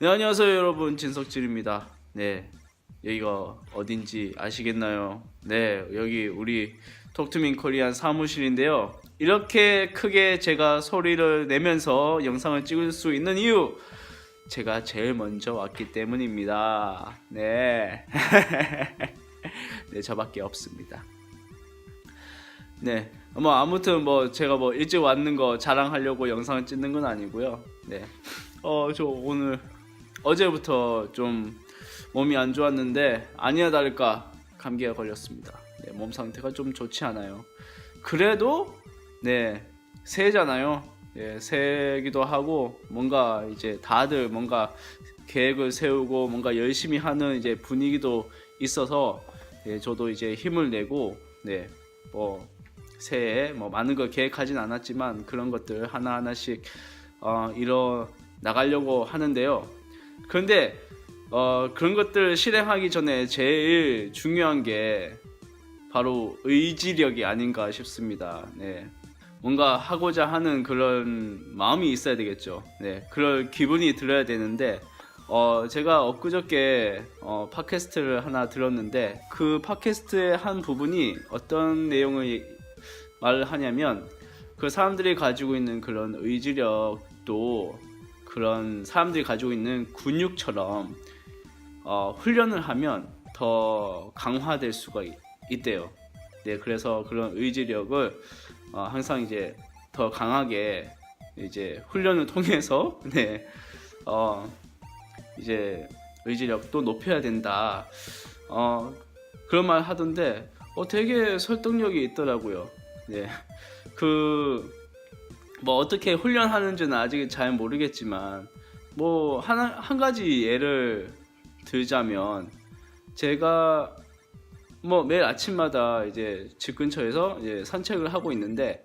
네 안녕하세요 여러분 진석질입니다. 네 여기가 어딘지 아시겠나요? 네 여기 우리 톡투민 코리안 사무실인데요. 이렇게 크게 제가 소리를 내면서 영상을 찍을 수 있는 이유 제가 제일 먼저 왔기 때문입니다. 네. 네 저밖에 없습니다. 네. 뭐 아무튼 뭐 제가 뭐 일찍 왔는 거 자랑하려고 영상을 찍는 건 아니고요. 네. 어 저 오늘 어제부터 좀 몸이 안 좋았는데 아니야 다를까 감기가 걸렸습니다. 네, 몸 상태가 좀 좋지 않아요. 그래도 네 새해잖아요. 예, 새기도 하고 뭔가 이제 다들 뭔가 계획을 세우고 뭔가 열심히 하는 이제 분위기도 있어서 예, 저도 이제 힘을 내고 네 뭐 새해 뭐 많은 걸 계획하진 않았지만 그런 것들 하나 하나씩 어, 이뤄 나가려고 하는데요. 그런데 어, 그런 것들 실행하기 전에 제일 중요한 게 바로 의지력이 아닌가 싶습니다. 네. 뭔가 하고자 하는 그런 마음이 있어야 되겠죠. 네. 그럴 기분이 들어야 되는데 어, 제가 엊그저께 어, 팟캐스트를 하나 들었는데 그 팟캐스트의 한 부분이 어떤 내용을 말을 하냐면 그 사람들이 가지고 있는 그런 의지력도 그런 사람들이 가지고 있는 근육처럼 어, 훈련을 하면 더 강화될 수가 있- 있대요. 네, 그래서 그런 의지력을 어, 항상 이제 더 강하게 이제 훈련을 통해서 네, 어, 이제 의지력도 높여야 된다. 어, 그런 말 하던데 어, 되게 설득력이 있더라고요. 네, 그 뭐 어떻게 훈련하는지는 아직 잘 모르겠지만 뭐 하나 한 가지 예를 들자면 제가 뭐 매일 아침마다 이제 집 근처에서 이제 산책을 하고 있는데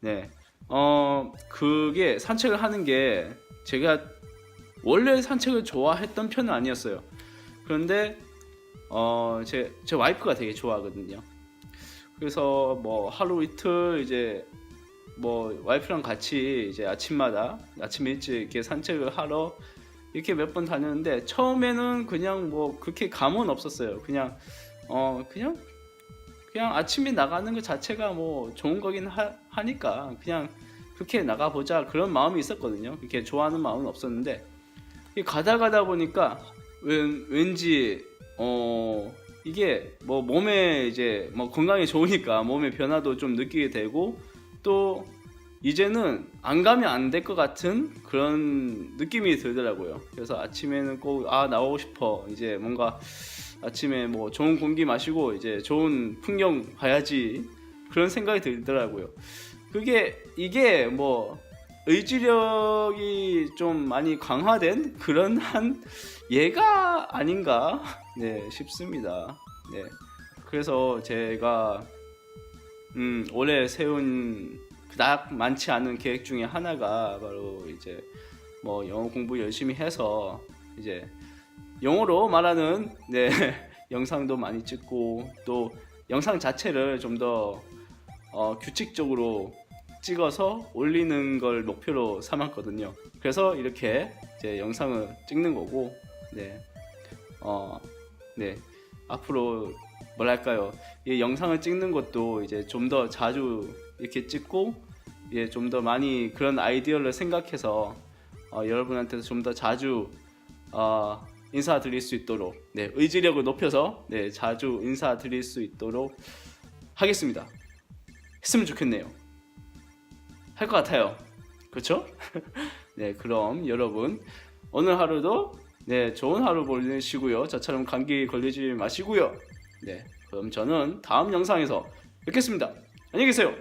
네. 어 그게 산책을 하는 게 제가 원래 산책을 좋아했던 편은 아니었어요. 그런데 어 제 제 와이프가 되게 좋아하거든요. 그래서 뭐 하루 이틀 이제 뭐 와이프랑 같이 이제 아침마다 아침 일찍 이렇게 산책을 하러 이렇게 몇 번 다녔는데 처음에는 그냥 뭐 그렇게 감은 없었어요. 그냥 어 그냥 그냥 아침에 나가는 것 자체가 뭐 좋은 거긴 하, 하니까 그냥 그렇게 나가 보자 그런 마음이 있었거든요. 그렇게 좋아하는 마음은 없었는데 이 가다 가다 보니까 왠, 왠지 어 이게 뭐 몸에 이제 뭐 건강에 좋으니까 몸의 변화도 좀 느끼게 되고 또 이제는 안 가면 안 될 것 같은 그런 느낌이 들더라고요. 그래서 아침에는 꼭 아 나오고 싶어. 이제 뭔가 아침에 뭐 좋은 공기 마시고 이제 좋은 풍경 봐야지 그런 생각이 들더라고요. 그게 이게 뭐 의지력이 좀 많이 강화된 그런 한 예가 아닌가 네 싶습니다. 네 그래서 제가 음 올해 세운 그닥 많지 않은 계획 중에 하나가 바로 이제 뭐 영어 공부 열심히 해서 이제 영어로 말하는 네 영상도 많이 찍고 또 영상 자체를 좀더 어, 규칙적으로 찍어서 올리는 걸 목표로 삼았거든요. 그래서 이렇게 이제 영상을 찍는 거고, 네, 어, 네, 앞으로 뭐랄까요, 이 영상을 찍는 것도 이제 좀 더 자주 이렇게 찍고, 예, 좀 더 많이 그런 아이디어를 생각해서 어, 여러분한테도 좀 더 자주 어, 인사드릴 수 있도록, 네, 의지력을 높여서 네, 자주 인사드릴 수 있도록 하겠습니다. 했으면 좋겠네요. 할 것 같아요. 그렇죠? 네, 그럼 여러분 오늘 하루도 네 좋은 하루 보내시고요. 저처럼 감기 걸리지 마시고요. 네, 그럼 저는 다음 영상에서 뵙겠습니다. 안녕히 계세요.